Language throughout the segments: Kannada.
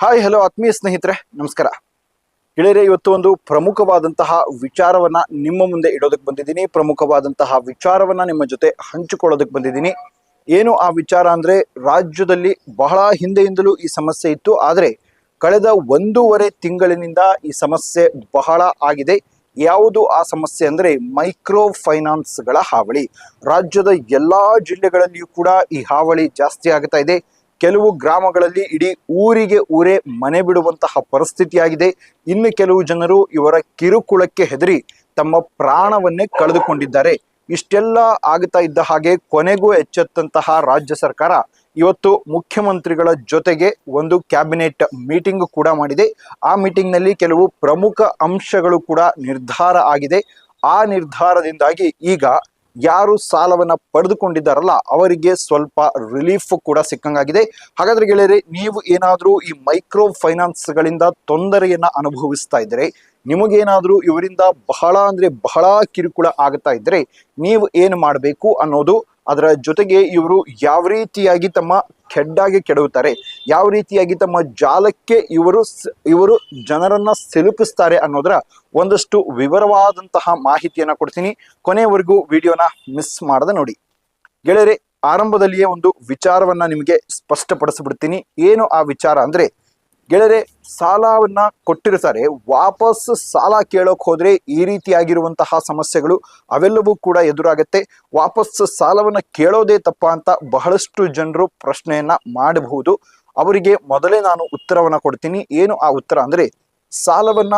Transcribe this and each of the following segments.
ಹಾಯ್ ಹಲೋ ಆತ್ಮೀಯ ಸ್ನೇಹಿತರೆ, ನಮಸ್ಕಾರ. ಗೆಳೆಯರೆ ಇವತ್ತು ಒಂದು ಪ್ರಮುಖವಾದಂತಹ ವಿಚಾರವನ್ನ ನಿಮ್ಮ ಮುಂದೆ ಇಡೋದಕ್ಕೆ ಬಂದಿದ್ದೀನಿ. ಪ್ರಮುಖವಾದಂತಹ ವಿಚಾರವನ್ನ ನಿಮ್ಮ ಜೊತೆ ಹಂಚಿಕೊಳ್ಳೋದಕ್ಕೆ ಬಂದಿದ್ದೀನಿ. ಏನು ಆ ವಿಚಾರ ಅಂದ್ರೆ, ರಾಜ್ಯದಲ್ಲಿ ಬಹಳ ಹಿಂದೆಯಿಂದಲೂ ಈ ಸಮಸ್ಯೆ ಇತ್ತು. ಆದರೆ, ಕಳೆದ ಒಂದೂವರೆ ತಿಂಗಳಿನಿಂದ ಈ ಸಮಸ್ಯೆ ಬಹಳ ಆಗಿದೆ. ಯಾವುದು ಆ ಸಮಸ್ಯೆ ಅಂದ್ರೆ ಮೈಕ್ರೋ ಫೈನಾನ್ಸ್ಗಳ ಹಾವಳಿ. ರಾಜ್ಯದ ಎಲ್ಲಾ ಜಿಲ್ಲೆಗಳಲ್ಲಿಯೂ ಕೂಡ ಈ ಹಾವಳಿ ಜಾಸ್ತಿ ಆಗ್ತಾ ಇದೆ. ಕೆಲವು ಗ್ರಾಮಗಳಲ್ಲಿ ಇಡೀ ಊರಿಗೆ ಊರೇ ಮನೆ ಬಿಡುವಂತಹ ಪರಿಸ್ಥಿತಿಯಾಗಿದೆ. ಇನ್ನು ಕೆಲವು ಜನರು ಇವರ ಕಿರುಕುಳಕ್ಕೆ ಹೆದರಿ ತಮ್ಮ ಪ್ರಾಣವನ್ನೇ ಕಳೆದುಕೊಂಡಿದ್ದಾರೆ. ಇಷ್ಟೆಲ್ಲ ಆಗ್ತಾ ಇದ್ದ ಹಾಗೆ ಕೊನೆಗೂ ಎಚ್ಚೆತ್ತಂತಹ ರಾಜ್ಯ ಸರ್ಕಾರ ಇವತ್ತು ಮುಖ್ಯಮಂತ್ರಿಗಳ ಜೊತೆಗೆ ಒಂದು ಕ್ಯಾಬಿನೆಟ್ ಮೀಟಿಂಗ್ ಕೂಡ ಮಾಡಿದೆ. ಆ ಮೀಟಿಂಗ್ನಲ್ಲಿ ಕೆಲವು ಪ್ರಮುಖ ಅಂಶಗಳು ಕೂಡ ನಿರ್ಧಾರ ಆಗಿದೆ. ಆ ನಿರ್ಧಾರದಿಂದಾಗಿ ಈಗ ಯಾರು ಸಾಲವನ್ನ ಪಡೆದುಕೊಂಡಿದ್ದಾರಲ್ಲ, ಅವರಿಗೆ ಸ್ವಲ್ಪ ರಿಲೀಫ್ ಕೂಡ ಸಿಕ್ಕಂಗಾಗಿದೆ. ಹಾಗಾದ್ರೆ ಗೆಳೆಯರೆ, ನೀವು ಏನಾದರೂ ಈ ಮೈಕ್ರೋ ಫೈನಾನ್ಸ್ ಗಳಿಂದ ತೊಂದರೆಯನ್ನ ಅನುಭವಿಸ್ತಾ ಇದ್ರೆ, ನಿಮಗೇನಾದ್ರೂ ಇವರಿಂದ ಬಹಳ ಅಂದ್ರೆ ಬಹಳ ಕಿರುಕುಳ ಆಗ್ತಾ ಇದ್ರೆ, ನೀವು ಏನು ಮಾಡಬೇಕು ಅನ್ನೋದು ಅದರ ಜೊತೆಗೆ ಇವರು ಯಾವ ರೀತಿಯಾಗಿ ತಮ್ಮ ಕೆಡ್ಡಾಗಿ ಕೆಡವುತ್ತಾರೆ, ಯಾವ ರೀತಿಯಾಗಿ ತಮ್ಮ ಜಾಲಕ್ಕೆ ಇವರು ಇವರು ಜನರನ್ನ ಸಿಲುಕಿಸ್ತಾರೆ ಅನ್ನೋದರ ಒಂದಷ್ಟು ವಿವರವಾದಂತಹ ಮಾಹಿತಿಯನ್ನ ಕೊಡ್ತೀನಿ. ಕೊನೆಯವರೆಗೂ ವಿಡಿಯೋನ ಮಿಸ್ ಮಾಡದೆ ನೋಡಿ. ಗೆಳೆಯರೆ, ಆರಂಭದಲ್ಲಿಯೇ ಒಂದು ವಿಚಾರವನ್ನ ನಿಮಗೆ ಸ್ಪಷ್ಟಪಡಿಸ್ಬಿಡ್ತೀನಿ. ಏನು ಆ ವಿಚಾರ ಅಂದ್ರೆ ಗೆಳೆಯರೆ, ಸಾಲವನ್ನ ಕೊಟ್ಟಿರ್ತಾರೆ. ವಾಪಸ್ ಸಾಲ ಕೇಳೋಕ್ ಹೋದರೆ ಈ ರೀತಿಯಾಗಿರುವಂತಹ ಸಮಸ್ಯೆಗಳು ಅವೆಲ್ಲವೂ ಕೂಡ ಎದುರಾಗುತ್ತೆ. ವಾಪಸ್ ಸಾಲವನ್ನ ಕೇಳೋದೇ ತಪ್ಪ ಅಂತ ಬಹಳಷ್ಟು ಜನರು ಪ್ರಶ್ನೆಯನ್ನ ಮಾಡಬಹುದು. ಅವರಿಗೆ ಮೊದಲೇ ನಾನು ಉತ್ತರವನ್ನ ಕೊಡ್ತೀನಿ. ಏನು ಆ ಉತ್ತರ ಅಂದ್ರೆ, ಸಾಲವನ್ನ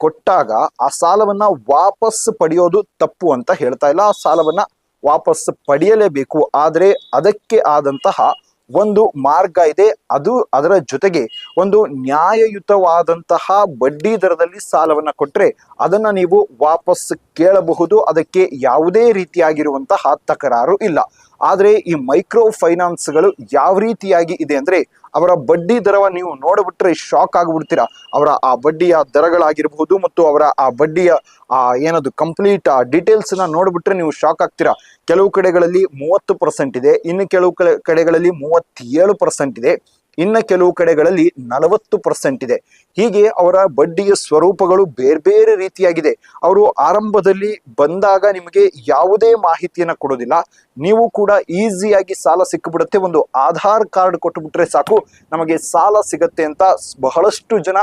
ಕೊಟ್ಟಾಗ ಆ ಸಾಲವನ್ನ ವಾಪಸ್ ಪಡೆಯೋದು ತಪ್ಪು ಅಂತ ಹೇಳ್ತಾ ಇಲ್ಲ. ಆ ಸಾಲವನ್ನ ವಾಪಸ್ ಪಡೆಯಲೇಬೇಕು. ಆದರೆ ಅದಕ್ಕೆ ಆದಂತಹ ಒಂದು ಮಾರ್ಗ ಇದೆ. ಅದು ಅದರ ಜೊತೆಗೆ ಒಂದು ನ್ಯಾಯಯುತವಾದಂತಹ ಬಡ್ಡಿ ದರದಲ್ಲಿ ಸಾಲವನ್ನ ಕೊಟ್ಟರೆ ಅದನ್ನ ನೀವು ವಾಪಸ್ ಕೇಳಬಹುದು. ಅದಕ್ಕೆ ಯಾವುದೇ ರೀತಿಯಾಗಿರುವಂತಹ ತಕರಾರು ಇಲ್ಲ. ಆದರೆ ಈ ಮೈಕ್ರೋ ಫೈನಾನ್ಸ್ಗಳು ಯಾವ ರೀತಿಯಾಗಿ ಇದೆ ಅಂದ್ರೆ ಅವರ ಬಡ್ಡಿ ದರವ ನೀವು ನೋಡಿಬಿಟ್ರೆ ಶಾಕ್ ಆಗಿಬಿಡ್ತೀರಾ. ಅವರ ಆ ಬಡ್ಡಿಯ ದರಗಳಾಗಿರಬಹುದು ಮತ್ತು ಅವರ ಆ ಬಡ್ಡಿಯ ಆ ಏನದು ಕಂಪ್ಲೀಟ್ ಆ ಡೀಟೇಲ್ಸ್ ನೋಡಿಬಿಟ್ರೆ ನೀವು ಶಾಕ್ ಆಗ್ತೀರಾ. ಕೆಲವು ಕಡೆಗಳಲ್ಲಿ ಮೂವತ್ತು ಪರ್ಸೆಂಟ್ ಇದೆ. ಇನ್ನು ಕೆಲವು ಕಡೆ- ಕಡೆಗಳಲ್ಲಿ ಮೂವತ್ತೇಳು ಪರ್ಸೆಂಟ್ ಇದೆ. ಇನ್ನು ಕೆಲವು ಕಡೆಗಳಲ್ಲಿ ನಲವತ್ತು ಪರ್ಸೆಂಟ್ ಇದೆ. ಹೀಗೆ ಅವರ ಬಡ್ಡಿಯ ಸ್ವರೂಪಗಳು ಬೇರೆ ಬೇರೆ ರೀತಿಯಾಗಿದೆ. ಅವರು ಆರಂಭದಲ್ಲಿ ಬಂದಾಗ ನಿಮಗೆ ಯಾವುದೇ ಮಾಹಿತಿಯನ್ನು ಕೊಡೋದಿಲ್ಲ. ನೀವು ಕೂಡ ಈಸಿಯಾಗಿ ಸಾಲ ಸಿಕ್ಕಿಬಿಡುತ್ತೆ. ಒಂದು ಆಧಾರ್ ಕಾರ್ಡ್ ಕೊಟ್ಟುಬಿಟ್ರೆ ಸಾಕು. ನಮಗೆ ಸಾಲ ಸಿಗತ್ತೆ ಅಂತ ಬಹಳಷ್ಟು ಜನ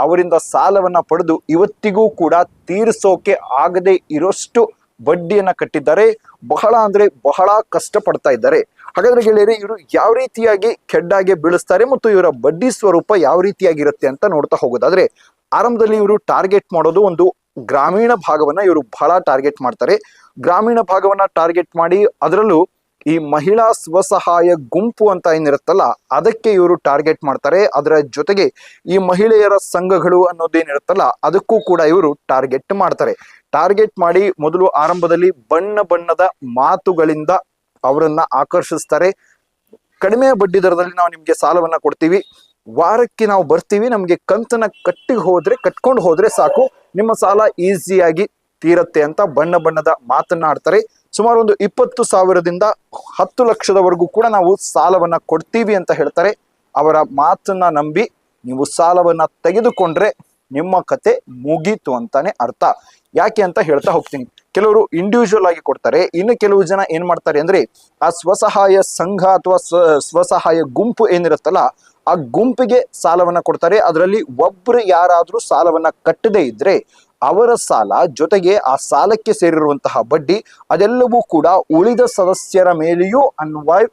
ಅವರಿಂದ ಸಾಲವನ್ನು ಪಡೆದು ಇವತ್ತಿಗೂ ಕೂಡ ತೀರಿಸೋಕೆ ಆಗದೆ ಇರೋಷ್ಟು ಬಡ್ಡಿಯನ್ನು ಕಟ್ಟಿದ್ದಾರೆ. ಬಹಳ ಅಂದರೆ ಬಹಳ ಕಷ್ಟಪಡ್ತಾ ಇದ್ದಾರೆ. ಹಾಗಾದ್ರೆ ಗೆಳೆಯರೆ, ಇವರು ಯಾವ ರೀತಿಯಾಗಿ ಕೆಡ್ಡಾಗೆ ಬೀಳಿಸ್ತಾರೆ ಮತ್ತು ಇವರ ಬಡ್ಡಿ ಸ್ವರೂಪ ಯಾವ ರೀತಿಯಾಗಿರುತ್ತೆ ಅಂತ ನೋಡ್ತಾ ಹೋಗೋದಾದ್ರೆ, ಆರಂಭದಲ್ಲಿ ಇವರು ಟಾರ್ಗೆಟ್ ಮಾಡೋದು ಒಂದು ಗ್ರಾಮೀಣ ಭಾಗವನ್ನ ಇವರು ಬಹಳ ಟಾರ್ಗೆಟ್ ಮಾಡ್ತಾರೆ. ಗ್ರಾಮೀಣ ಭಾಗವನ್ನ ಟಾರ್ಗೆಟ್ ಮಾಡಿ ಅದರಲ್ಲೂ ಈ ಮಹಿಳಾ ಸ್ವಸಹಾಯ ಗುಂಪು ಅಂತ ಏನಿರುತ್ತಲ್ಲ, ಅದಕ್ಕೆ ಇವರು ಟಾರ್ಗೆಟ್ ಮಾಡ್ತಾರೆ. ಅದರ ಜೊತೆಗೆ ಈ ಮಹಿಳೆಯರ ಸಂಘಗಳು ಅನ್ನೋದೇನಿರುತ್ತಲ್ಲ ಅದಕ್ಕೂ ಕೂಡ ಇವರು ಟಾರ್ಗೆಟ್ ಮಾಡ್ತಾರೆ. ಟಾರ್ಗೆಟ್ ಮಾಡಿ ಮೊದಲು ಆರಂಭದಲ್ಲಿ ಬಣ್ಣ ಬಣ್ಣದ ಮಾತುಗಳಿಂದ ಅವರನ್ನ ಆಕರ್ಷಿಸ್ತಾರೆ. ಕಡಿಮೆ ಬಡ್ಡಿ ದರದಲ್ಲಿ ನಾವು ನಿಮ್ಗೆ ಸಾಲವನ್ನ ಕೊಡ್ತೀವಿ. ವಾರಕ್ಕೆ ನಾವು ಬರ್ತೀವಿ. ನಮ್ಗೆ ಕಂತನ ಕಟ್ಟಿ ಹೋದ್ರೆ, ಕಟ್ಕೊಂಡು ಹೋದ್ರೆ ಸಾಕು. ನಿಮ್ಮ ಸಾಲ ಈಸಿಯಾಗಿ ತೀರತ್ತೆ ಅಂತ ಬಣ್ಣ ಬಣ್ಣದ ಮಾತನ್ನ ಆಡ್ತಾರೆ ಸುಮಾರು ಒಂದು ಇಪ್ಪತ್ತು ಸಾವಿರದಿಂದ ಹತ್ತು ಲಕ್ಷದವರೆಗೂ ಕೂಡ ನಾವು ಸಾಲವನ್ನ ಕೊಡ್ತೀವಿ ಅಂತ ಹೇಳ್ತಾರೆ. ಅವರ ಮಾತನ್ನ ನಂಬಿ ನೀವು ಸಾಲವನ್ನ ತೆಗೆದುಕೊಂಡ್ರೆ ನಿಮ್ಮ ಕತೆ ಮುಗೀತು ಅಂತಾನೆ ಅರ್ಥ. ಯಾಕೆ ಅಂತ ಹೇಳ್ತಾ ಹೋಗ್ತೀನಿ. ಕೆಲವರು ಇಂಡಿವಿಜುವಲ್ ಆಗಿ ಕೊಡ್ತಾರೆ. ಇನ್ನು ಕೆಲವು ಜನ ಏನ್ ಮಾಡ್ತಾರೆ ಅಂದ್ರೆ ಆ ಸ್ವಸಹಾಯ ಸಂಘ ಅಥವಾ ಸ್ವ ಸ್ವಸಹಾಯ ಗುಂಪು ಏನಿರುತ್ತಲ್ಲ ಆ ಗುಂಪಿಗೆ ಸಾಲವನ್ನ ಕೊಡ್ತಾರೆ. ಅದರಲ್ಲಿ ಒಬ್ರು ಯಾರಾದ್ರೂ ಸಾಲವನ್ನ ಕಟ್ಟದೇ ಇದ್ರೆ ಅವರ ಸಾಲ ಜೊತೆಗೆ ಆ ಸಾಲಕ್ಕೆ ಸೇರಿರುವಂತಹ ಬಡ್ಡಿ ಅದೆಲ್ಲವೂ ಕೂಡ ಉಳಿದ ಸದಸ್ಯರ ಮೇಲೆಯೂ ಅನ್ವಯ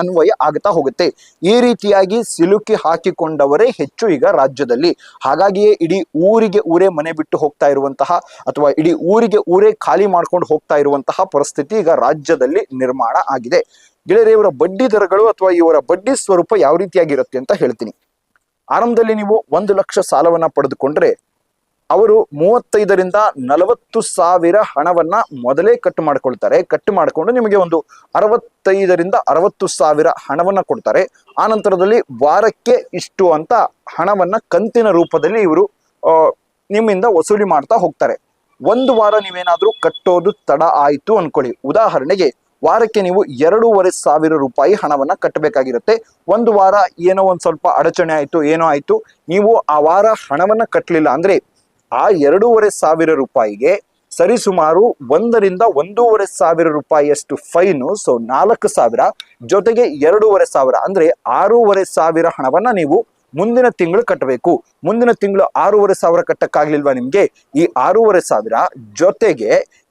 ಅನ್ವಯ ಆಗ್ತಾ ಹೋಗುತ್ತೆ. ಈ ರೀತಿಯಾಗಿ ಸಿಲುಕಿ ಹಾಕಿಕೊಂಡವರೇ ಹೆಚ್ಚು ಈಗ ರಾಜ್ಯದಲ್ಲಿ. ಹಾಗಾಗಿಯೇ ಇಡೀ ಊರಿಗೆ ಊರೇ ಮನೆ ಬಿಟ್ಟು ಹೋಗ್ತಾ ಇರುವಂತಹ ಅಥವಾ ಇಡೀ ಊರಿಗೆ ಊರೇ ಖಾಲಿ ಮಾಡ್ಕೊಂಡು ಹೋಗ್ತಾ ಇರುವಂತಹ ಪರಿಸ್ಥಿತಿ ಈಗ ರಾಜ್ಯದಲ್ಲಿ ನಿರ್ಮಾಣ ಆಗಿದೆ. ಗೆಳೆಯರೆ, ಇವರ ಬಡ್ಡಿ ದರಗಳು ಅಥವಾ ಇವರ ಬಡ್ಡಿ ಸ್ವರೂಪ ಯಾವ ರೀತಿಯಾಗಿರುತ್ತೆ ಅಂತ ಹೇಳ್ತೀನಿ. ಆರಂಭದಲ್ಲಿ ನೀವು ಒಂದು ಲಕ್ಷ ಸಾಲವನ್ನ ಪಡೆದುಕೊಂಡ್ರೆ, ಅವರು ಮೂವತ್ತೈದರಿಂದ ನಲವತ್ತು ಸಾವಿರ ಹಣವನ್ನ ಮೊದಲೇ ಕಟ್ ಮಾಡ್ಕೊಳ್ತಾರೆ. ಕಟ್ ಮಾಡಿಕೊಂಡು ನಿಮಗೆ ಒಂದು ಅರವತ್ತೈದರಿಂದ ಅರವತ್ತು ಸಾವಿರ ಹಣವನ್ನ ಕೊಡ್ತಾರೆ. ಆ ನಂತರದಲ್ಲಿ ವಾರಕ್ಕೆ ಇಷ್ಟು ಅಂತ ಹಣವನ್ನ ಕಂತಿನ ರೂಪದಲ್ಲಿ ಇವರು ನಿಮ್ಮಿಂದ ವಸೂಲಿ ಮಾಡ್ತಾ ಹೋಗ್ತಾರೆ. ಒಂದು ವಾರ ನೀವೇನಾದ್ರೂ ಕಟ್ಟೋದು ತಡ ಆಯ್ತು ಅನ್ಕೊಳ್ಳಿ. ಉದಾಹರಣೆಗೆ ವಾರಕ್ಕೆ ನೀವು ಎರಡೂವರೆ ಸಾವಿರ ರೂಪಾಯಿ ಹಣವನ್ನ ಕಟ್ಟಬೇಕಾಗಿರುತ್ತೆ. ಒಂದು ವಾರ ಏನೋ ಒಂದು ಸ್ವಲ್ಪ ಅಡಚಣೆ ಆಯ್ತು, ಏನೋ ಆಯ್ತು, ನೀವು ಆ ವಾರ ಹಣವನ್ನ ಕಟ್ಟಲಿಲ್ಲ ಅಂದ್ರೆ ಆ ಎರಡೂವರೆ ಸಾವಿರ ರೂಪಾಯಿಗೆ ಸರಿಸುಮಾರು ಒಂದರಿಂದ ಒಂದೂವರೆ ಸಾವಿರ ರೂಪಾಯಿಯಷ್ಟು ಫೈನು, ಸೊ ನಾಲ್ಕು ಸಾವಿರ ಜೊತೆಗೆ ಎರಡೂವರೆ ಸಾವಿರ ಅಂದ್ರೆ ಆರೂವರೆ ಸಾವಿರ ಹಣವನ್ನ ನೀವು ಮುಂದಿನ ತಿಂಗಳು ಕಟ್ಟಬೇಕು. ಮುಂದಿನ ತಿಂಗಳು ಆರೂವರೆ ಸಾವಿರ ಕಟ್ಟಕ್ಕಾಗ್ಲಿಲ್ವಾ ನಿಮ್ಗೆ? ಈ ಆರೂವರೆ ಸಾವಿರ ಜೊತೆಗೆ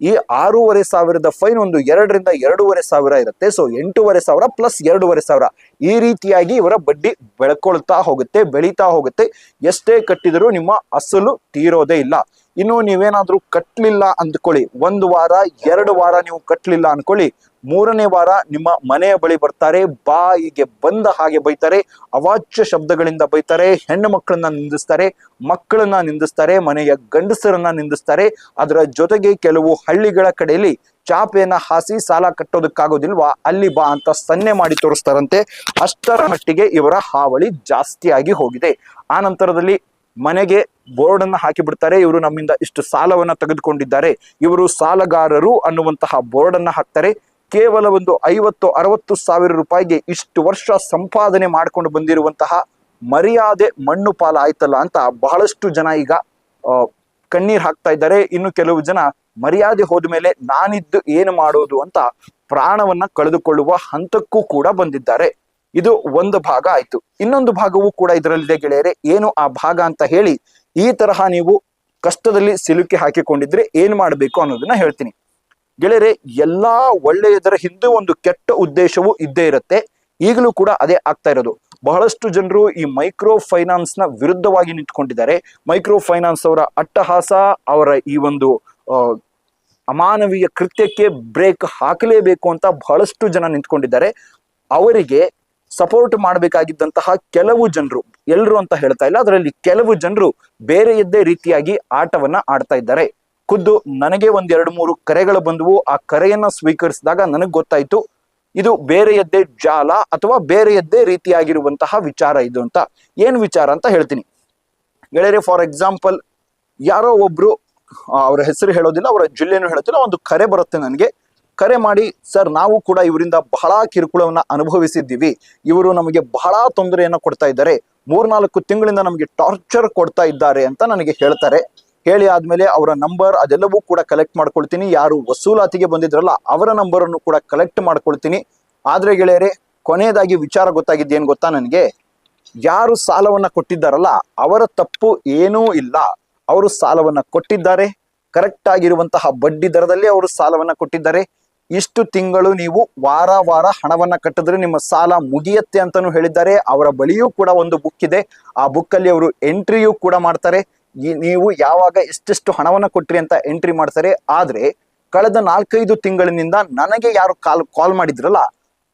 ಈ ಆರೂವರೆ ಸಾವಿರದ ಫೈನ್ ಒಂದು ಎರಡರಿಂದ ಎರಡೂವರೆ ಸಾವಿರ ಇರುತ್ತೆ. ಸೊ ಎಂಟೂವರೆ ಸಾವಿರ ಪ್ಲಸ್ ಎರಡೂವರೆ ಸಾವಿರ. ಈ ರೀತಿಯಾಗಿ ಇವರ ಬಡ್ಡಿ ಬೆಳ್ಕೊಳ್ತಾ ಹೋಗುತ್ತೆ, ಬೆಳೀತಾ ಹೋಗುತ್ತೆ. ಎಷ್ಟೇ ಕಟ್ಟಿದರೂ ನಿಮ್ಮ ಅಸಲು ತೀರೋದೇ ಇಲ್ಲ. ಇನ್ನು ನೀವೇನಾದ್ರೂ ಕಟ್ಲಿಲ್ಲ ಅಂದ್ಕೊಳ್ಳಿ. ಒಂದು ವಾರ, ಎರಡು ವಾರ ನೀವು ಕಟ್ಲಿಲ್ಲ ಅನ್ಕೊಳ್ಳಿ ಮೂರನೇ ವಾರ ನಿಮ್ಮ ಮನೆಯ ಬಳಿ ಬರ್ತಾರೆ, ಬಾಯಿಗೆ ಬಂದ ಹಾಗೆ ಬೈತಾರೆ, ಅವಾಚ್ಯ ಶಬ್ದಗಳಿಂದ ಬೈತಾರೆ, ಹೆಣ್ಣು ಮಕ್ಕಳನ್ನ ನಿಂದಿಸ್ತಾರೆ ಮಕ್ಕಳನ್ನ ನಿಂದಿಸ್ತಾರೆ, ಮನೆಯ ಗಂಡಸರನ್ನ ನಿಂದಿಸ್ತಾರೆ, ಅದರ ಜೊತೆಗೆ ಕೆಲವು ಹಳ್ಳಿಗಳ ಕಡೆಯಲ್ಲಿ ಚಾಪೆಯನ್ನ ಹಾಸಿ ಸಾಲ ಕಟ್ಟೋದಕ್ಕಾಗೋದಿಲ್ವಾ? ಅಲ್ಲಿ ಬಾ ಅಂತ ಸನ್ನೆ ಮಾಡಿ ತೋರಿಸ್ತಾರಂತೆ. ಅಷ್ಟರ ಮಟ್ಟಿಗೆ ಇವರ ಹಾವಳಿ ಜಾಸ್ತಿಯಾಗಿ ಹೋಗಿದೆ. ಆ ನಂತರದಲ್ಲಿ ಮನೆಗೆ ಬೋರ್ಡ್ ಅನ್ನ ಹಾಕಿ ಬಿಡ್ತಾರೆ ಇವರು ನಮ್ಮಿಂದ ಇಷ್ಟು ಸಾಲವನ್ನ ತೆಗೆದುಕೊಂಡಿದ್ದಾರೆ. ಇವರು ಸಾಲಗಾರರು ಅನ್ನುವಂತಹ ಬೋರ್ಡ್ ಅನ್ನ ಹಾಕ್ತಾರೆ. ಕೇವಲ ಒಂದು ಐವತ್ತು, ಅರವತ್ತು ಸಾವಿರ ರೂಪಾಯಿಗೆ ಇಷ್ಟು ವರ್ಷ ಸಂಪಾದನೆ ಮಾಡ್ಕೊಂಡು ಬಂದಿರುವಂತಹ ಮರ್ಯಾದೆ ಮಣ್ಣು ಪಾಲ ಆಯ್ತಲ್ಲ ಅಂತ ಬಹಳಷ್ಟು ಜನ ಈಗ ಕಣ್ಣೀರ್ ಹಾಕ್ತಾ ಇದ್ದಾರೆ. ಇನ್ನು ಕೆಲವು ಜನ ಮರ್ಯಾದೆ ಹೋದ ಮೇಲೆ ನಾನಿದ್ದು ಏನು ಮಾಡೋದು ಅಂತ ಪ್ರಾಣವನ್ನ ಕಳೆದುಕೊಳ್ಳುವ ಹಂತಕ್ಕೂ ಕೂಡ ಬಂದಿದ್ದಾರೆ. ಇದು ಒಂದು ಭಾಗ ಆಯ್ತು. ಇನ್ನೊಂದು ಭಾಗವೂ ಕೂಡ ಇದರಲ್ಲಿದೆ ಗೆಳೆಯರೆ. ಏನು ಆ ಭಾಗ ಅಂತ ಹೇಳಿ ಈ ತರಹ ನೀವು ಕಷ್ಟದಲ್ಲಿ ಸಿಲುಕಿ ಹಾಕಿಕೊಂಡಿದ್ರೆ ಏನ್ ಮಾಡಬೇಕು ಅನ್ನೋದನ್ನ ಹೇಳ್ತೀನಿ. ಗೆಳೆಯರೆ, ಎಲ್ಲಾ ಒಳ್ಳೆಯದರ ಹಿಂದೆ ಒಂದು ಕೆಟ್ಟ ಉದ್ದೇಶವೂ ಇದ್ದೇ ಇರುತ್ತೆ. ಈಗಲೂ ಕೂಡ ಅದೇ ಆಗ್ತಾ ಇರೋದು. ಬಹಳಷ್ಟು ಜನರು ಈ ಮೈಕ್ರೋ ಫೈನಾನ್ಸ್ನ ವಿರುದ್ಧವಾಗಿ ನಿಂತ್ಕೊಂಡಿದ್ದಾರೆ. ಮೈಕ್ರೋ ಫೈನಾನ್ಸ್ ಅವರ ಅಟ್ಟಹಾಸ, ಅವರ ಈ ಒಂದು ಅಮಾನವೀಯ ಕೃತ್ಯಕ್ಕೆ ಬ್ರೇಕ್ ಹಾಕಲೇಬೇಕು ಅಂತ ಬಹಳಷ್ಟು ಜನ ನಿಂತ್ಕೊಂಡಿದ್ದಾರೆ. ಅವರಿಗೆ ಸಪೋರ್ಟ್ ಮಾಡಬೇಕಾಗಿದ್ದಂತಹ ಕೆಲವು ಜನರು ಎಲ್ಲರೂ ಅಂತ ಹೇಳ್ತಾ ಇಲ್ಲ, ಅದರಲ್ಲಿ ಕೆಲವು ಜನರು ಬೇರೆಯದ್ದೇ ರೀತಿಯಾಗಿ ಆಟವನ್ನ ಆಡ್ತಾ ಇದ್ದಾರೆ. ಖುದ್ದು ನನಗೆ ಒಂದ್ ಎರಡು ಮೂರು ಕರೆಗಳು ಬಂದವು. ಆ ಕರೆಯನ್ನ ಸ್ವೀಕರಿಸಿದಾಗ ನನಗೆ ಗೊತ್ತಾಯ್ತು, ಇದು ಬೇರೆಯದ್ದೇ ಜಾಲ ಅಥವಾ ಬೇರೆಯದ್ದೇ ರೀತಿಯಾಗಿರುವಂತಹ ವಿಚಾರ ಇದು ಅಂತ. ಏನ್ ವಿಚಾರ ಅಂತ ಹೇಳ್ತೀನಿ. ಗೆಳೆಯರೆ ಫಾರ್ ಎಕ್ಸಾಂಪಲ್ ಯಾರೋ ಒಬ್ರು ಅವರ ಹೆಸರು ಹೇಳೋದಿಲ್ಲ, ಅವರ ಜಿಲ್ಲೆನೂ ಹೇಳೋದಿಲ್ಲ, ಒಂದು ಕರೆ ಬರುತ್ತೆ ನನಗೆ. ಕರೆ ಮಾಡಿ, ಸರ್, ನಾವು ಕೂಡ ಇವರಿಂದ ಬಹಳ ಕಿರುಕುಳವನ್ನ ಅನುಭವಿಸಿದ್ದೀವಿ. ಇವರು ನಮಗೆ ಬಹಳ ತೊಂದರೆಯನ್ನ ಕೊಡ್ತಾ ಇದ್ದಾರೆ. ಮೂರ್ನಾಲ್ಕು ತಿಂಗಳಿಂದ ನಮಗೆ ಟಾರ್ಚರ್ ಕೊಡ್ತಾ ಇದ್ದಾರೆ ಅಂತ ನನಗೆ ಹೇಳ್ತಾರೆ. ಹೇಳಿ ಆದ್ಮೇಲೆ ಅವರ ನಂಬರ್ ಅದೆಲ್ಲವೂ ಕೂಡ ಕಲೆಕ್ಟ್ ಮಾಡ್ಕೊಳ್ತೀನಿ. ಯಾರು ವಸೂಲಾತಿಗೆ ಬಂದಿದ್ರಲ್ಲ ಅವರ ನಂಬರ್ ಅನ್ನು ಕೂಡ ಕಲೆಕ್ಟ್ ಮಾಡ್ಕೊಳ್ತೀನಿ. ಆದ್ರೆ ಗೆಳೆಯರೆ, ಕೊನೆಯದಾಗಿ ವಿಚಾರ ಗೊತ್ತಾಗಿದ್ದೇನು ಗೊತ್ತಾ ನನಗೆ? ಯಾರು ಸಾಲವನ್ನ ಕೊಟ್ಟಿದ್ದಾರಲ್ಲ, ಅವರ ತಪ್ಪು ಏನೂ ಇಲ್ಲ. ಅವರು ಸಾಲವನ್ನ ಕೊಟ್ಟಿದ್ದಾರೆ. ಕರೆಕ್ಟ್ ಆಗಿರುವಂತಹ ಬಡ್ಡಿ ದರದಲ್ಲಿ ಅವರು ಸಾಲವನ್ನ ಕೊಟ್ಟಿದ್ದಾರೆ. ಇಷ್ಟು ತಿಂಗಳು ನೀವು ವಾರ ವಾರ ಹಣವನ್ನ ಕಟ್ಟಿದ್ರೆ ನಿಮ್ಮ ಸಾಲ ಮುಗಿಯತ್ತೆ ಅಂತಾನು ಹೇಳಿದ್ದಾರೆ. ಅವರ ಬಳಿಯೂ ಕೂಡ ಒಂದು ಬುಕ್ ಇದೆ. ಆ ಬುಕ್ ಅಲ್ಲಿ ಅವರು ಎಂಟ್ರಿಯೂ ಕೂಡ ಮಾಡ್ತಾರೆ. ನೀವು ಯಾವಾಗ ಎಷ್ಟೆಷ್ಟು ಹಣವನ್ನು ಕೊಟ್ರಿ ಅಂತ ಎಂಟ್ರಿ ಮಾಡ್ತಾರೆ, ಆದರೆ ಕಳೆದ ನಾಲ್ಕೈದು ತಿಂಗಳಿನಿಂದ ನನಗೆ ಯಾರು ಕಾಲ್ ಕಾಲ್ ಮಾಡಿದ್ರಲ್ಲ,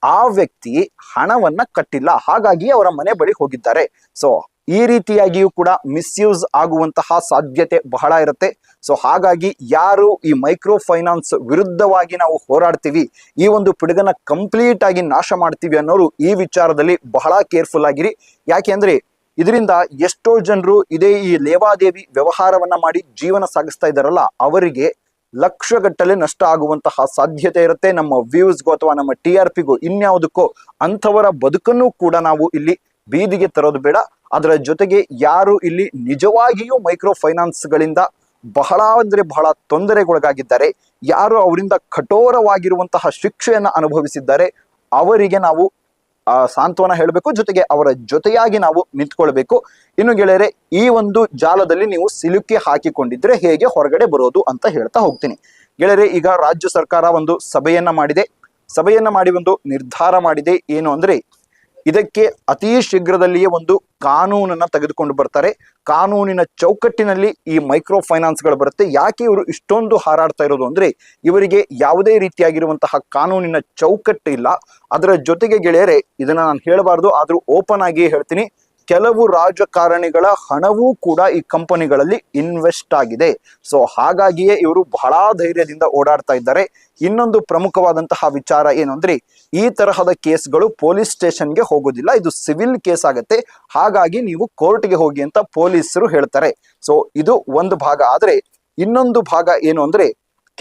ಆ ವ್ಯಕ್ತಿ ಹಣವನ್ನ ಕಟ್ಟಿಲ್ಲ. ಹಾಗಾಗಿ ಅವರ ಮನೆ ಬಳಿ ಹೋಗಿದ್ದಾರೆ. ಸೊ ಈ ರೀತಿಯಾಗಿಯೂ ಕೂಡ ಮಿಸ್ಯೂಸ್ ಆಗುವಂತಹ ಸಾಧ್ಯತೆ ಬಹಳ ಇರುತ್ತೆ. ಸೊ ಹಾಗಾಗಿ ಯಾರು ಈ ಮೈಕ್ರೋ ಫೈನಾನ್ಸ್ ವಿರುದ್ಧವಾಗಿ ನಾವು ಹೋರಾಡ್ತೀವಿ, ಈ ಒಂದು ಪಿಡುಗನ್ನ ಕಂಪ್ಲೀಟ್ ಆಗಿ ನಾಶ ಮಾಡ್ತೀವಿ ಅನ್ನೋರು ಈ ವಿಚಾರದಲ್ಲಿ ಬಹಳ ಕೇರ್ಫುಲ್ ಆಗಿರಿ. ಯಾಕೆಂದ್ರೆ ಇದರಿಂದ ಎಷ್ಟೋ ಜನರು ಇದೇ ಈ ಲೇವಾದೇವಿ ವ್ಯವಹಾರವನ್ನ ಮಾಡಿ ಜೀವನ ಸಾಗಿಸ್ತಾ ಇದ್ದಾರಲ್ಲ, ಅವರಿಗೆ ಲಕ್ಷಗಟ್ಟಲೆ ನಷ್ಟ ಆಗುವಂತಹ ಸಾಧ್ಯತೆ ಇರುತ್ತೆ. ನಮ್ಮ ವ್ಯೂಸ್ಗೋ ಅಥವಾ ನಮ್ಮ ಟಿ ಆರ್ ಪಿಗೋ ಇನ್ಯಾವುದಕ್ಕೋ ಅಂಥವರ ಬದುಕನ್ನು ಕೂಡ ನಾವು ಇಲ್ಲಿ ಬೀದಿಗೆ ತರೋದು ಬೇಡ. ಅದರ ಜೊತೆಗೆ ಯಾರು ಇಲ್ಲಿ ನಿಜವಾಗಿಯೂ ಮೈಕ್ರೋ ಫೈನಾನ್ಸ್ಗಳಿಂದ ಬಹಳ ಅಂದ್ರೆ ಬಹಳ ತೊಂದರೆಗೊಳಗಾಗಿದ್ದಾರೆ. ಯಾರು ಅವರಿಂದ ಕಠೋರವಾಗಿರುವಂತಹ ಶಿಕ್ಷೆಯನ್ನು ಅನುಭವಿಸಿದ್ದಾರೆ, ಅವರಿಗೆ ನಾವು ಆ ಸಾಂತ್ವನ ಹೇಳಬೇಕು, ಜೊತೆಗೆ ಅವರ ಜೊತೆಯಾಗಿ ನಾವು ನಿಂತ್ಕೊಳ್ಬೇಕು. ಇನ್ನು ಗೆಳೆಯರೆ, ಈ ಒಂದು ಜಾಲದಲ್ಲಿ ನೀವು ಸಿಲುಕಿ ಹಾಕಿಕೊಂಡಿದ್ರೆ ಹೇಗೆ ಹೊರಗಡೆ ಬರೋದು ಅಂತ ಹೇಳ್ತಾ ಹೋಗ್ತೀನಿ. ಗೆಳೆಯರೆ, ಈಗ ರಾಜ್ಯ ಸರ್ಕಾರ ಒಂದು ಸಭೆಯನ್ನ ಮಾಡಿದೆ. ಸಭೆಯನ್ನ ಮಾಡಿ ಒಂದು ನಿರ್ಧಾರ ಮಾಡಿದೆ. ಏನು ಅಂದ್ರೆ ಇದಕ್ಕೆ ಅತಿ ಶೀಘ್ರದಲ್ಲಿಯೇ ಒಂದು ಕಾನೂನನ್ನ ತೆಗೆದುಕೊಂಡು ಬರ್ತಾರೆ. ಕಾನೂನಿನ ಚೌಕಟ್ಟಿನಲ್ಲಿ ಈ ಮೈಕ್ರೋ ಫೈನಾನ್ಸ್ಗಳು ಬರುತ್ತೆ. ಯಾಕೆ ಇವರು ಇಷ್ಟೊಂದು ಹಾರಾಡ್ತಾ ಇರೋದು ಅಂದ್ರೆ, ಇವರಿಗೆ ಯಾವುದೇ ರೀತಿಯಾಗಿರುವಂತಹ ಕಾನೂನಿನ ಚೌಕಟ್ಟು ಇಲ್ಲ ಅದರ ಜೊತೆಗೆ ಗೆಳೆಯರೆ, ಇದನ್ನ ನಾನು ಹೇಳಬಾರ್ದು, ಆದರೂ ಓಪನ್ ಆಗಿ ಹೇಳ್ತೀನಿ. ಕೆಲವು ರಾಜಕಾರಣಿಗಳ ಹಣವೂ ಕೂಡ ಈ ಕಂಪನಿಗಳಲ್ಲಿ ಇನ್ವೆಸ್ಟ್ ಆಗಿದೆ. ಸೊ ಹಾಗಾಗಿಯೇ ಇವರು ಬಹಳ ಧೈರ್ಯದಿಂದ ಓಡಾಡ್ತಾ ಇದ್ದಾರೆ. ಇನ್ನೊಂದು ಪ್ರಮುಖವಾದಂತಹ ವಿಚಾರ ಏನು ಅಂದ್ರೆ, ಈ ತರಹದ ಕೇಸ್ಗಳು ಪೊಲೀಸ್ ಸ್ಟೇಷನ್ಗೆ ಹೋಗೋದಿಲ್ಲ. ಇದು ಸಿವಿಲ್ ಕೇಸ್ ಆಗತ್ತೆ. ಹಾಗಾಗಿ ನೀವು ಕೋರ್ಟ್ಗೆ ಹೋಗಿ ಅಂತ ಪೊಲೀಸರು ಹೇಳ್ತಾರೆ. ಸೊ ಇದು ಒಂದು ಭಾಗ. ಆದ್ರೆ ಇನ್ನೊಂದು ಭಾಗ ಏನು ಅಂದ್ರೆ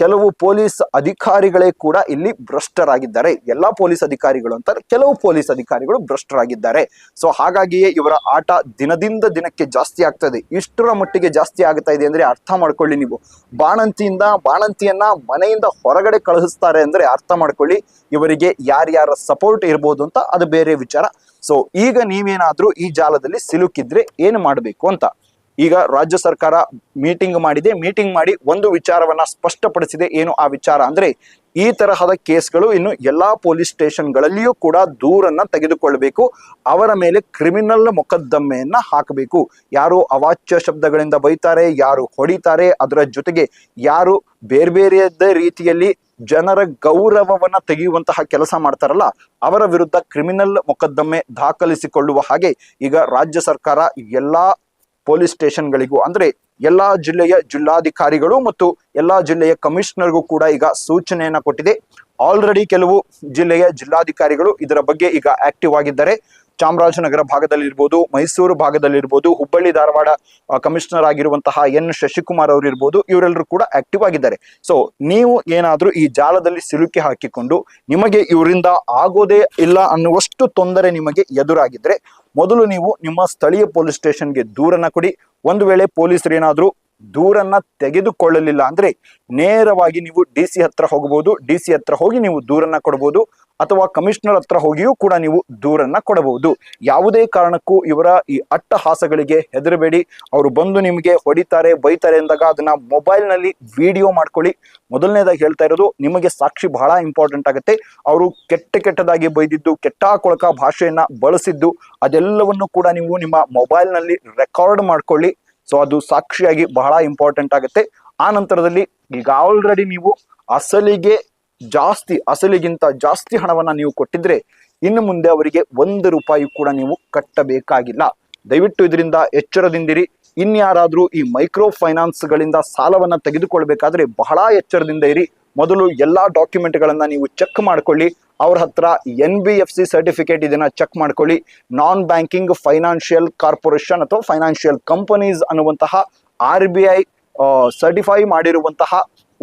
ಕೆಲವು ಪೊಲೀಸ್ ಅಧಿಕಾರಿಗಳೇ ಕೂಡ ಇಲ್ಲಿ ಭ್ರಷ್ಟರಾಗಿದ್ದಾರೆ. ಎಲ್ಲಾ ಪೊಲೀಸ್ ಅಧಿಕಾರಿಗಳು ಅಂತಾರೆ ಕೆಲವು ಪೊಲೀಸ್ ಅಧಿಕಾರಿಗಳು ಭ್ರಷ್ಟರಾಗಿದ್ದಾರೆ. ಸೊ ಹಾಗಾಗಿಯೇ ಇವರ ಆಟ ದಿನದಿಂದ ದಿನಕ್ಕೆ ಜಾಸ್ತಿ ಆಗ್ತದೆ. ಇಷ್ಟರ ಮಟ್ಟಿಗೆ ಜಾಸ್ತಿ ಆಗ್ತಾ ಇದೆ ಅಂದ್ರೆ ಅರ್ಥ ಮಾಡ್ಕೊಳ್ಳಿ ನೀವು. ಬಾಣಂತಿಯಿಂದ, ಬಾಣಂತಿಯನ್ನ ಮನೆಯಿಂದ ಹೊರಗಡೆ ಕಳಿಸ್ತಾರೆ ಅಂದ್ರೆ ಅರ್ಥ ಮಾಡ್ಕೊಳ್ಳಿ. ಇವರಿಗೆ ಯಾರ್ಯಾರ ಸಪೋರ್ಟ್ ಇರ್ಬೋದು ಅಂತ ಅದು ಬೇರೆ ವಿಚಾರ. ಸೊ ಈಗ ನೀವೇನಾದ್ರೂ ಈ ಜಾಲದಲ್ಲಿ ಸಿಲುಕಿದ್ರೆ ಏನು ಮಾಡಬೇಕು ಅಂತ? ಈಗ ರಾಜ್ಯ ಸರ್ಕಾರ ಮೀಟಿಂಗ್ ಮಾಡಿದೆ. ಮೀಟಿಂಗ್ ಮಾಡಿ ಒಂದು ವಿಚಾರವನ್ನ ಸ್ಪಷ್ಟಪಡಿಸಿದೆ. ಏನು ಆ ವಿಚಾರ ಅಂದ್ರೆ ಈ ತರಹದ ಕೇಸ್ಗಳು ಇನ್ನು ಎಲ್ಲಾ ಪೊಲೀಸ್ ಸ್ಟೇಷನ್ಗಳಲ್ಲಿಯೂ ಕೂಡ ದೂರನ್ನ ತೆಗೆದುಕೊಳ್ಳಬೇಕು. ಅವರ ಮೇಲೆ ಕ್ರಿಮಿನಲ್ ಮೊಕದ್ದಮೆಯನ್ನ ಹಾಕಬೇಕು. ಯಾರು ಅವಾಚ್ಯ ಶಬ್ದಗಳಿಂದ ಬೈತಾರೆ, ಯಾರು ಹೊಡಿತಾರೆ, ಅದರ ಜೊತೆಗೆ ಯಾರು ಬೇರೆ ಬೇರೆಯದ್ದೇ ರೀತಿಯಲ್ಲಿ ಜನರ ಗೌರವವನ್ನ ತೆಗೆಯುವಂತಹ ಕೆಲಸ ಮಾಡ್ತಾರಲ್ಲ, ಅವರ ವಿರುದ್ಧ ಕ್ರಿಮಿನಲ್ ಮೊಕದ್ದಮೆ ದಾಖಲಿಸಿಕೊಳ್ಳುವ ಹಾಗೆ ಈಗ ರಾಜ್ಯ ಸರ್ಕಾರ ಎಲ್ಲಾ ಪೊಲೀಸ್ ಸ್ಟೇಷನ್ಗಳಿಗೂ, ಅಂದ್ರೆ ಎಲ್ಲಾ ಜಿಲ್ಲೆಯ ಜಿಲ್ಲಾಧಿಕಾರಿಗಳು ಮತ್ತು ಎಲ್ಲಾ ಜಿಲ್ಲೆಯ ಕಮಿಷನರ್ಗೂ ಕೂಡ ಈಗ ಸೂಚನೆಯನ್ನ ಕೊಟ್ಟಿದೆ. ಆಲ್ರೆಡಿ ಕೆಲವು ಜಿಲ್ಲೆಯ ಜಿಲ್ಲಾಧಿಕಾರಿಗಳು ಇದರ ಬಗ್ಗೆ ಈಗ ಆಕ್ಟಿವ್ ಆಗಿದ್ದಾರೆ. ಚಾಮರಾಜನಗರ ಭಾಗದಲ್ಲಿರ್ಬೋದು, ಮೈಸೂರು ಭಾಗದಲ್ಲಿರ್ಬೋದು, ಹುಬ್ಬಳ್ಳಿ, ಧಾರವಾಡ ಕಮಿಷನರ್ ಆಗಿರುವಂತಹ ಎನ್ ಶಶಿಕುಮಾರ್ ಅವರು ಇರ್ಬೋದು, ಇವರೆಲ್ಲರೂ ಕೂಡ ಆಕ್ಟಿವ್ ಆಗಿದ್ದಾರೆ. ಸೊ ನೀವು ಏನಾದರೂ ಈ ಜಾಲದಲ್ಲಿ ಸಿಲುಕಿ ಹಾಕಿಕೊಂಡು ನಿಮಗೆ ಇವರಿಂದ ಆಗೋದೇ ಇಲ್ಲ ಅನ್ನುವಷ್ಟು ತೊಂದರೆ ನಿಮಗೆ ಎದುರಾಗಿದ್ರೆ ಮೊದಲು ನೀವು ನಿಮ್ಮ ಸ್ಥಳೀಯ ಪೊಲೀಸ್ ಸ್ಟೇಷನ್ಗೆ ದೂರನ್ನ ಕೊಡಿ. ಒಂದು ವೇಳೆ ಪೊಲೀಸರು ಏನಾದರೂ ದೂರನ್ನ ತೆಗೆದುಕೊಳ್ಳಲಿಲ್ಲ ಅಂದ್ರೆ ನೇರವಾಗಿ ನೀವು ಡಿ ಸಿ ಹತ್ರ ಹೋಗಬಹುದು ಡಿ ಸಿ ಹತ್ರ ಹೋಗಿ ನೀವು ದೂರನ್ನ ಕೊಡಬಹುದು ಅಥವಾ ಕಮಿಷನರ್ ಹತ್ರ ಹೋಗಿಯೂ ಕೂಡ ನೀವು ದೂರನ್ನ ಕೊಡಬಹುದು. ಯಾವುದೇ ಕಾರಣಕ್ಕೂ ಇವರ ಈ ಅಟ್ಟಹಾಸಗಳಿಗೆ ಹೆದರಬೇಡಿ. ಅವರು ಬಂದು ನಿಮಗೆ ಹೊಡಿತಾರೆ, ಬೈತಾರೆ ಅಂದಾಗ ಅದನ್ನ ಮೊಬೈಲ್ನಲ್ಲಿ ವಿಡಿಯೋ ಮಾಡ್ಕೊಳ್ಳಿ. ಮೊದಲನೇದಾಗಿ ಹೇಳ್ತಾ ಇರೋದು, ನಿಮಗೆ ಸಾಕ್ಷಿ ಬಹಳ ಇಂಪಾರ್ಟೆಂಟ್ ಆಗುತ್ತೆ. ಅವರು ಕೆಟ್ಟ ಕೆಟ್ಟದಾಗಿ ಬೈದಿದ್ದು, ಕೆಟ್ಟ ಕೊಳಕ ಭಾಷೆಯನ್ನ ಬಳಸಿದ್ದು, ಅದೆಲ್ಲವನ್ನು ಕೂಡ ನೀವು ನಿಮ್ಮ ಮೊಬೈಲ್ನಲ್ಲಿ ರೆಕಾರ್ಡ್ ಮಾಡ್ಕೊಳ್ಳಿ. ಸೊ, ಅದು ಸಾಕ್ಷಿಯಾಗಿ ಬಹಳ ಇಂಪಾರ್ಟೆಂಟ್ ಆಗುತ್ತೆ. ಆ ನಂತರದಲ್ಲಿ ಈಗ ಆಲ್ರೆಡಿ ನೀವು ಅಸಲಿಗೆ ಜಾಸ್ತಿ ಅಸಲಿಗಿಂತ ಜಾಸ್ತಿ ಹಣವನ್ನ ನೀವು ಕೊಟ್ಟಿದ್ರೆ ಇನ್ನು ಮುಂದೆ ಅವರಿಗೆ ಒಂದು ರೂಪಾಯಿ ಕೂಡ ನೀವು ಕಟ್ಟಬೇಕಾಗಿಲ್ಲ. ದಯವಿಟ್ಟು ಇದರಿಂದ ಎಚ್ಚರದಿಂದಿರಿ. ಇನ್ಯಾರಾದರೂ ಈ ಮೈಕ್ರೋ ಫೈನಾನ್ಸ್ ಗಳಿಂದ ಸಾಲವನ್ನ ತೆಗೆದುಕೊಳ್ಬೇಕಾದ್ರೆ ಬಹಳ ಎಚ್ಚರದಿಂದ ಇರಿ. ಮೊದಲು ಎಲ್ಲಾ ಡಾಕ್ಯುಮೆಂಟ್ ಗಳನ್ನ ನೀವು ಚೆಕ್ ಮಾಡ್ಕೊಳ್ಳಿ. ಅವ್ರ ಹತ್ರ N B F C certificate ಇದನ್ನ ಚೆಕ್ ಮಾಡ್ಕೊಳ್ಳಿ. ನಾನ್ ಬ್ಯಾಂಕಿಂಗ್ ಫೈನಾನ್ಷಿಯಲ್ ಕಾರ್ಪೊರೇಷನ್ ಅಥವಾ ಫೈನಾನ್ಷಿಯಲ್ ಕಂಪನೀಸ್ ಅನ್ನುವಂತಹ ಆರ್ ಬಿ ಐ ಸರ್ಟಿಫೈ ಮಾಡಿರುವಂತಹ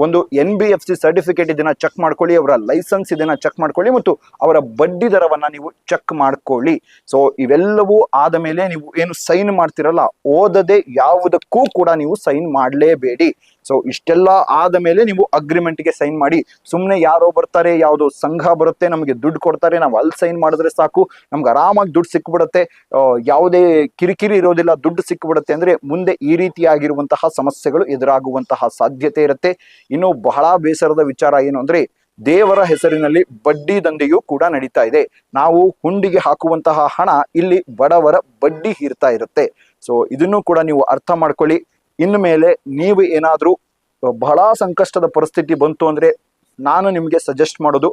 ಒಂದು N B F C certificate ಇದನ್ನ ಚೆಕ್ ಮಾಡ್ಕೊಳ್ಳಿ, ಅವರ ಲೈಸೆನ್ಸ್ ಇದನ್ನ ಚೆಕ್ ಮಾಡ್ಕೊಳ್ಳಿ ಮತ್ತು ಅವರ ಬಡ್ಡಿ ದರವನ್ನ ನೀವು ಚೆಕ್ ಮಾಡ್ಕೊಳ್ಳಿ. ಸೊ ಇವೆಲ್ಲವೂ ಆದ ಮೇಲೆ ನೀವು ಏನು ಸೈನ್ ಮಾಡ್ತಿರಲ್ಲ, ಓದದೆ ಯಾವುದಕ್ಕೂ ಕೂಡ ನೀವು ಸೈನ್ ಮಾಡಲೇಬೇಡಿ. ಸೊ ಇಷ್ಟೆಲ್ಲ ಆದ ಮೇಲೆ ನೀವು ಅಗ್ರಿಮೆಂಟ್ಗೆ ಸೈನ್ ಮಾಡಿ. ಸುಮ್ಮನೆ ಯಾರೋ ಬರ್ತಾರೆ, ಯಾವುದೋ ಸಂಘ ಬರುತ್ತೆ, ನಮಗೆ ದುಡ್ಡು ಕೊಡ್ತಾರೆ, ನಾವು ಅಲ್ಲಿ ಸೈನ್ ಮಾಡಿದ್ರೆ ಸಾಕು. ನಮ್ಗೆ ಆರಾಮಾಗಿ ದುಡ್ಡು ಸಿಕ್ಬಿಡುತ್ತೆ. ಯಾವುದೇ ಕಿರಿಕಿರಿ ಇರೋದಿಲ್ಲ, ದುಡ್ಡು ಸಿಕ್ಬಿಡುತ್ತೆ ಅಂದ್ರೆ ಮುಂದೆ ಈ ರೀತಿಯಾಗಿರುವಂತಹ ಸಮಸ್ಯೆಗಳು ಎದುರಾಗುವಂತಹ ಸಾಧ್ಯತೆ ಇರುತ್ತೆ. ಇನ್ನು ಬಹಳ ಬೇಸರದ ವಿಚಾರ ಏನು ಅಂದ್ರೆ, ದೇವರ ಹೆಸರಿನಲ್ಲಿ ಬಡ್ಡಿ ದಂಧೆಯು ಕೂಡ ನಡೀತಾ ಇದೆ. ನಾವು ಹುಂಡಿಗೆ ಹಾಕುವಂತಹ ಹಣ ಇಲ್ಲಿ ಬಡವರ ಬಡ್ಡಿ ಹೀರ್ತಾ ಇರುತ್ತೆ. ಸೊ ಇದನ್ನು ಕೂಡ ನೀವು ಅರ್ಥ ಮಾಡ್ಕೊಳ್ಳಿ. ಇನ್ನು ಮೇಲೆ ನೀವು ಏನಾದರೂ ಬಹಳ ಸಂಕಷ್ಟದ ಪರಿಸ್ಥಿತಿ ಬಂತು ಅಂದರೆ ನಾನು ನಿಮಗೆ ಸಜೆಸ್ಟ್ ಮಾಡೋದು,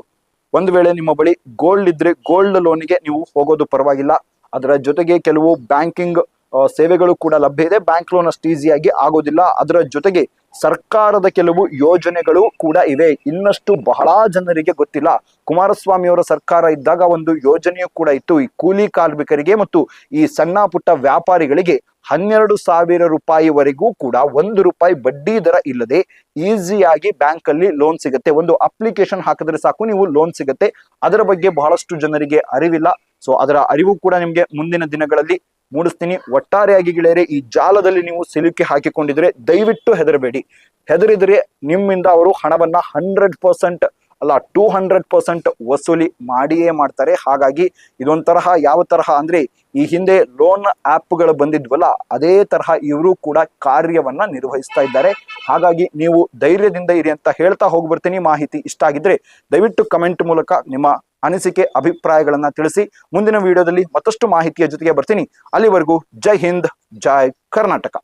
ಒಂದು ವೇಳೆ ನಿಮ್ಮ ಬಳಿ ಗೋಲ್ಡ್ ಇದ್ರೆ ಗೋಲ್ಡ್ ಲೋನಿಗೆ ನೀವು ಹೋಗೋದು ಪರವಾಗಿಲ್ಲ. ಅದರ ಜೊತೆಗೆ ಕೆಲವು ಬ್ಯಾಂಕಿಂಗ್ ಸೇವೆಗಳು ಕೂಡ ಲಭ್ಯ ಇದೆ. ಬ್ಯಾಂಕ್ ಲೋನ್ ಅಷ್ಟು ಈಸಿಯಾಗಿ ಆಗೋದಿಲ್ಲ. ಅದರ ಜೊತೆಗೆ ಸರ್ಕಾರದ ಕೆಲವು ಯೋಜನೆಗಳು ಕೂಡ ಇವೆ. ಇನ್ನಷ್ಟು ಬಹಳ ಜನರಿಗೆ ಗೊತ್ತಿಲ್ಲ. ಕುಮಾರಸ್ವಾಮಿ ಅವರ ಸರ್ಕಾರ ಇದ್ದಾಗ ಒಂದು ಯೋಜನೆಯೂ ಕೂಡ ಇತ್ತು. ಈ ಕೂಲಿ ಕಾರ್ಮಿಕರಿಗೆ ಮತ್ತು ಈ ಸಣ್ಣ ಪುಟ್ಟ ವ್ಯಾಪಾರಿಗಳಿಗೆ ಹನ್ನೆರಡು ಸಾವಿರ ರೂಪಾಯಿವರೆಗೂ ಕೂಡ ಒಂದು ರೂಪಾಯಿ ಬಡ್ಡಿ ದರ ಇಲ್ಲದೆ ಈಸಿಯಾಗಿ ಬ್ಯಾಂಕ್ ಅಲ್ಲಿ ಲೋನ್ ಸಿಗುತ್ತೆ. ಒಂದು ಅಪ್ಲಿಕೇಶನ್ ಹಾಕಿದ್ರೆ ಸಾಕು, ನೀವು ಲೋನ್ ಸಿಗುತ್ತೆ. ಅದರ ಬಗ್ಗೆ ಬಹಳಷ್ಟು ಜನರಿಗೆ ಅರಿವಿಲ್ಲ. ಸೊ ಅದರ ಅರಿವು ಕೂಡ ನಿಮಗೆ ಮುಂದಿನ ದಿನಗಳಲ್ಲಿ ಮೂಡಿಸ್ತೀನಿ. ಒಟ್ಟಾರೆಯಾಗಿ ಗೆಳೆಯರೆ, ಈ ಜಾಲದಲ್ಲಿ ನೀವು ಸಿಲುಕಿ ಹಾಕಿಕೊಂಡಿದ್ರೆ ದಯವಿಟ್ಟು ಹೆದರಬೇಡಿ. ಹೆದರಿದ್ರೆ ನಿಮ್ಮಿಂದ ಅವರು ಹಣವನ್ನ ಹಂಡ್ರೆಡ್ ಪರ್ಸೆಂಟ್ ಅಲ್ಲ ಟೂ ಹಂಡ್ರೆಡ್ ಪರ್ಸೆಂಟ್ ವಸೂಲಿ ಮಾಡಿಯೇ ಮಾಡ್ತಾರೆ. ಹಾಗಾಗಿ ಇದೊಂಥರಹ ಯಾವ ತರಹ ಅಂದ್ರೆ, ಈ ಹಿಂದೆ ಲೋನ್ ಆ್ಯಪ್ಗಳು ಬಂದಿದ್ವಲ್ಲ, ಅದೇ ತರಹ ಇವರು ಕೂಡ ಕಾರ್ಯವನ್ನ ನಿರ್ವಹಿಸ್ತಾ ಇದ್ದಾರೆ. ಹಾಗಾಗಿ ನೀವು ಧೈರ್ಯದಿಂದ ಇರಿ ಅಂತ ಹೇಳ್ತಾ ಹೋಗ್ಬರ್ತೀನಿ ಮಾಹಿತಿ ಇಷ್ಟ ಆಗಿದ್ರೆ ದಯವಿಟ್ಟು ಕಮೆಂಟ್ ಮೂಲಕ ನಿಮ್ಮ ಅನಿಸಿಕೆ, ಅಭಿಪ್ರಾಯಗಳನ್ನ ತಿಳಿಸಿ. ಮುಂದಿನ ವಿಡಿಯೋದಲ್ಲಿ ಮತ್ತಷ್ಟು ಮಾಹಿತಿಯ ಜೊತೆಗೆ ಬರ್ತೀನಿ. ಅಲ್ಲಿವರೆಗೂ ಜೈ ಹಿಂದ್, ಜೈ ಕರ್ನಾಟಕ.